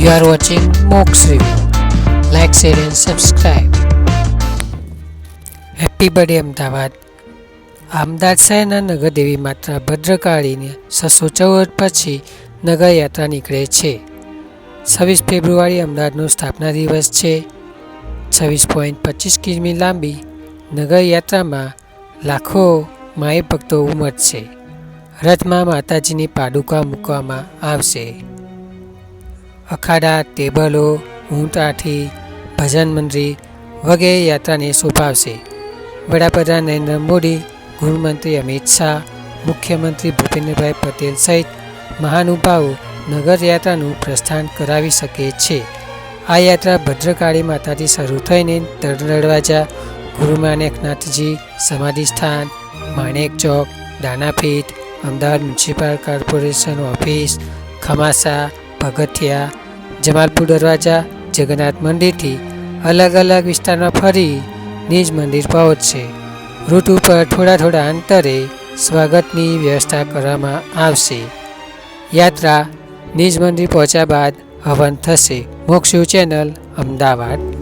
You are watching Mox Review. Like, share, and subscribe. Happy birthday Ahmedabad Ahmedabad શહેરના નગરદેવી માતા ભદ્રકાળીને ચૌદ પછી નગરયાત્રા નીકળે છે. છવ્વીસ ફેબ્રુઆરી અમદાવાદનો સ્થાપના દિવસ છે. છવ્વીસ પોઈન્ટ પચીસ કિમી લાંબી નગરયાત્રામાં લાખો માય ભક્તો ઉમટશે. રથમાં માતાજીની પાદુકા મૂકવામાં આવશે. અખાડા, ટેબલો ઊંટાઠી ભજન મંડળી વગેરે યાત્રાને શોભાવશે. વડાપ્રધાન નરેન્દ્ર મોદી, ગૃહમંત્રી અમિત શાહ, મુખ્યમંત્રી ભૂપેન્દ્રભાઈ પટેલ સહિત મહાનુભાવો નગરયાત્રાનું પ્રસ્થાન કરાવી શકે છે. આ યાત્રા ભદ્રકાળી માતાથી શરૂ થઈને તરદરવાજા ગુરુમાનેકનાથજી સમાધિ સ્થાન, Manek Chowk, Danapith, Ahmedabad municipal corporation office, Khamasa પગથિયા જમાલપુર દરવાજા જગન્નાથ મંદિરથી અલગ અલગ વિસ્તારમાં ફરી નિજ મંદિર પહોંચશે. રૂટ ઉપર થોડા થોડા અંતરે સ્વાગતની વ્યવસ્થા કરવામાં આવશે. યાત્રા નિજ મંદિર પહોંચ્યા બાદ હવન થશે. મોક્ષુ ચેનલ અમદાવાદ.